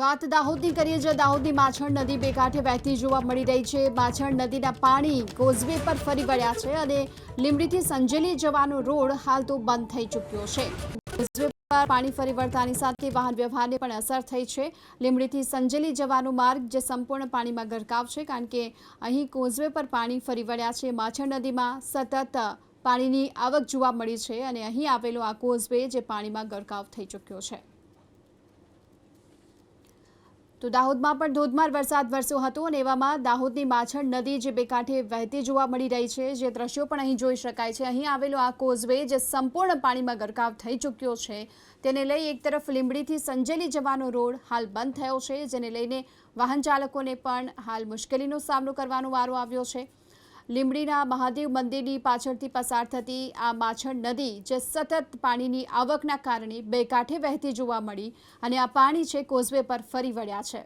વાત દાહોદની કરીએ જે દાહોદની માછણ નદી બે કાંઠે વહેતી જોવા મળી રહી છે. માછણ નદીના પાણી કોઝવે પર ફરી વળ્યા છે અને લીંબડીથી સંજેલી જવાનો રોડ હાલ તો બંધ થઈ ચૂક્યો છે. કોઝવે પર પાણી ફરી વળતાની સાથે વાહન વ્યવહારને પણ અસર થઈ છે. લીંબડીથી સંજેલી જવાનો માર્ગ જે સંપૂર્ણ પાણીમાં ગરકાવ છે, કારણ કે અહીં કોઝવે પર પાણી ફરી વળ્યા છે. માછણ નદીમાં સતત પાણીની આવક જોવા મળી છે અને અહીં આવેલો આ કોઝવે જે પાણીમાં ગરકાવ થઈ ચૂક્યો છે. તો દાહોદમાં પણ ધોધમાર વરસાદ વરસ્યો હતો અને એવામાં દાહોદની માછણ નદી જે બે કાંઠે વહેતી જોવા મળી રહી છે, જે દ્રશ્યો પણ અહીં જોઈ શકાય છે. અહીં આવેલો આ કોઝવે જે સંપૂર્ણ પાણીમાં ગરકાવ થઈ ચૂક્યો છે, તેને લઈ એક તરફ લીંબડીથી સંજેલી જવાનો રોડ હાલ બંધ થયો છે, જેને લઈને વાહન ચાલકોને પણ હાલ મુશ્કેલીનો સામનો કરવાનો વારો આવ્યો છે. લીંબડીના મહાદેવ મંદિરની પાછળથી પસાર થતી આ માછણ નદી જે સતત પાણીની આવકના કારણે બે કાંઠે વહેતી જોવા મળી અને આ પાણી છે કોઝવે પર ફરી વળ્યા છે.